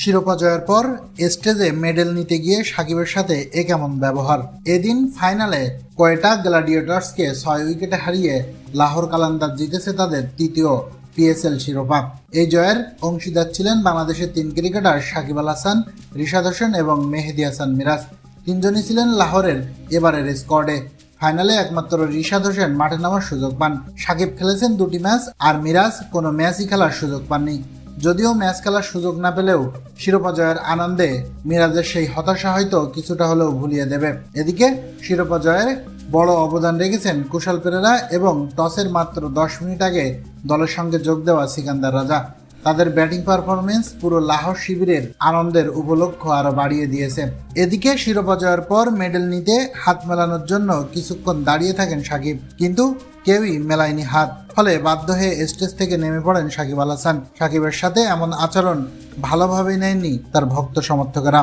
শিরোপা জয়ের পর স্টেজে মেডেল নিতে গিয়ে সাকিবের সাথে এ কেমন ব্যবহার? এদিন ফাইনালে কয়টা গ্ল্যাডিয়েটার্সকে ছয় উইকেটে হারিয়ে লাহোর কালান্দার জিতেছে তাদের তৃতীয় পিএসএল শিরোপা। এই জয়ের অংশীদার ছিলেন বাংলাদেশের তিন ক্রিকেটার সাকিব আল হাসান, রিশাদ হোসেন এবং মেহেদি হাসান মিরাজ। তিনজনই ছিলেন লাহোরের এবারের স্কোয়াডে। ফাইনালে একমাত্র রিশাদ হোসেন মাঠে নামার সুযোগ পান। সাকিব খেলেছেন দুটি ম্যাচ আর মিরাজ কোনো ম্যাচই খেলার সুযোগ পাননি। যদিও ম্যাচ খেলার সুযোগ না পেলেও শিরোপা জয়ের আনন্দে মিরাজের সেই হতাশা হয়তো কিছুটা হলেও ভুলিয়ে দেবে। এদিকে শিরোপা জয়ে বড় অবদান রেখেছেন কুশাল পেরেরা এবং টসের মাত্র দশ মিনিট আগে দলের সঙ্গে যোগ দেওয়া সিকান্দার রাজা। তাদের ব্যাটিং পারফরমেন্স পুরো লাহোর শিবিরের আনন্দের উপলক্ষ আরও বাড়িয়ে দিয়েছে। এদিকে শিরোপা জয়ের পর মেডেল নিতে হাত মেলানোর জন্য কিছুক্ষণ দাঁড়িয়ে থাকেন সাকিব, কিন্তু কেউই মেলায়নি হাত। ফলে বাধ্য হয়ে স্টেজ থেকে নেমে পড়েন সাকিব আল হাসান। সাকিবের সাথে এমন আচরণ ভালোভাবেই নেয়নি তার ভক্ত সমর্থকেরা।